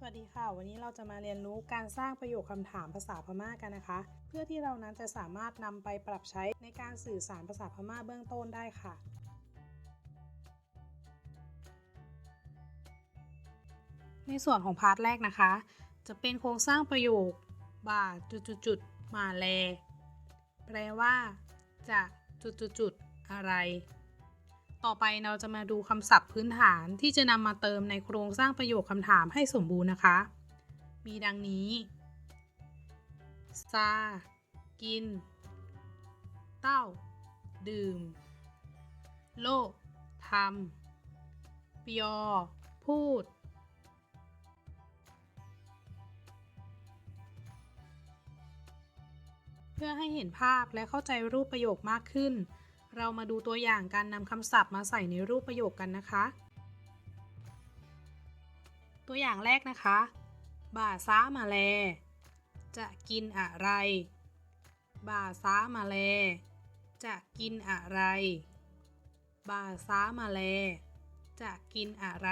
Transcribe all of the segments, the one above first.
สวัสดีค่ะ วันนี้เราจะมาเรียนรู้การสร้างประโยคคำถามภาษาพม่ากันนะคะ เพื่อที่เรานั้นจะสามารถนำไปปรับใช้ในการสื่อสารภาษาพม่าเบื้องต้นได้ค่ะ ในส่วนของพาร์ทแรกนะคะ จะเป็นโครงสร้างประโยคบ่าจุดๆๆมาแล แปลว่า จะจุดๆๆอะไร ต่อไปเราจะมาดูคำศัพท์พื้นฐานที่จะนำมาเติมในโครงสร้างประโยคคำถามให้สมบูรณ์นะคะ มีดังนี้ซากิน เต้า ดื่ม โลกทำปยอ พูด เพื่อให้เห็นภาพและเข้าใจรูปประโยคมากขึ้น เรามาดูตัวอย่างการนำคำศัพท์มาใส่ในรูปประโยคกันนะคะ ตัวอย่างแรกนะคะ บ่าซ้ามาแล จะกินอะไร บ่าซ้ามาแล จะกินอะไร บ่าซ้ามาแล จะกินอะไร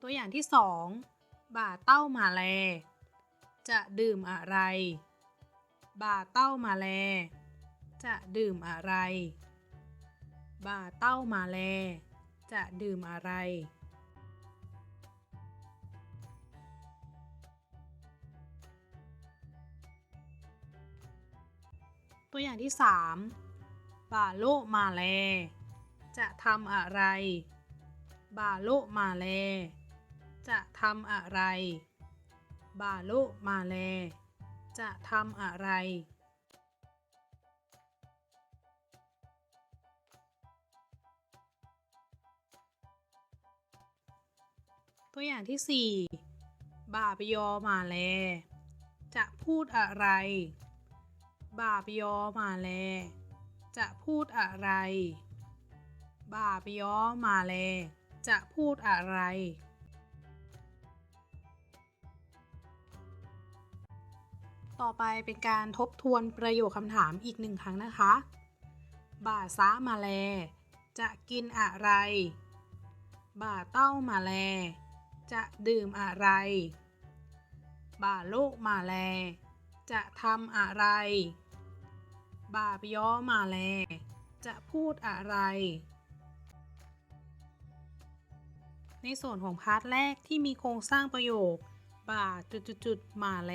ตัวอย่างที่สองบ่าเต้ามาแล จะดื่มอะไร บ่าเต้ามาแล จะดื่มอะไร บ่าเต้ามาแล จะดื่มอะไร ตัวอย่างที่ 3 บ่าโลมาแล จะทำอะไร บ่าโลมาแล จะทำอะไร บาโลมาแล จะทำอะไร ตัวอย่างที่ 4บ่าปยอมาแล จะพูดอะไร บาปยอมาแล จะพูดอะไร บาปยอมาแล จะพูดอะไร ต่อไปเป็นการทบทวนประโยคคำถามอีกหนึ่งครั้งนะคะ บ่าซ้ามาแล จะกินอะไร บ่าเต้ามาแล จะดื่มอะไร บ่าโลกมาแล จะทำอะไร บ่าปย้อมาแล จะพูดอะไรในส่วนของพาร์ทแรกที่มีโครงสร้างประโยค บ่าจุดๆๆมาแล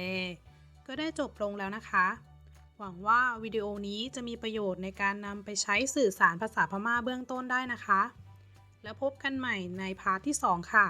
ก็ได้จบลงแล้วนะคะ หวังว่าวิดีโอนี้จะมีประโยชน์ในการนำไปใช้สื่อสารภาษาพม่าเบื้องต้นได้นะคะ แล้วพบกันใหม่ในพาร์ทที่ 2 ค่ะ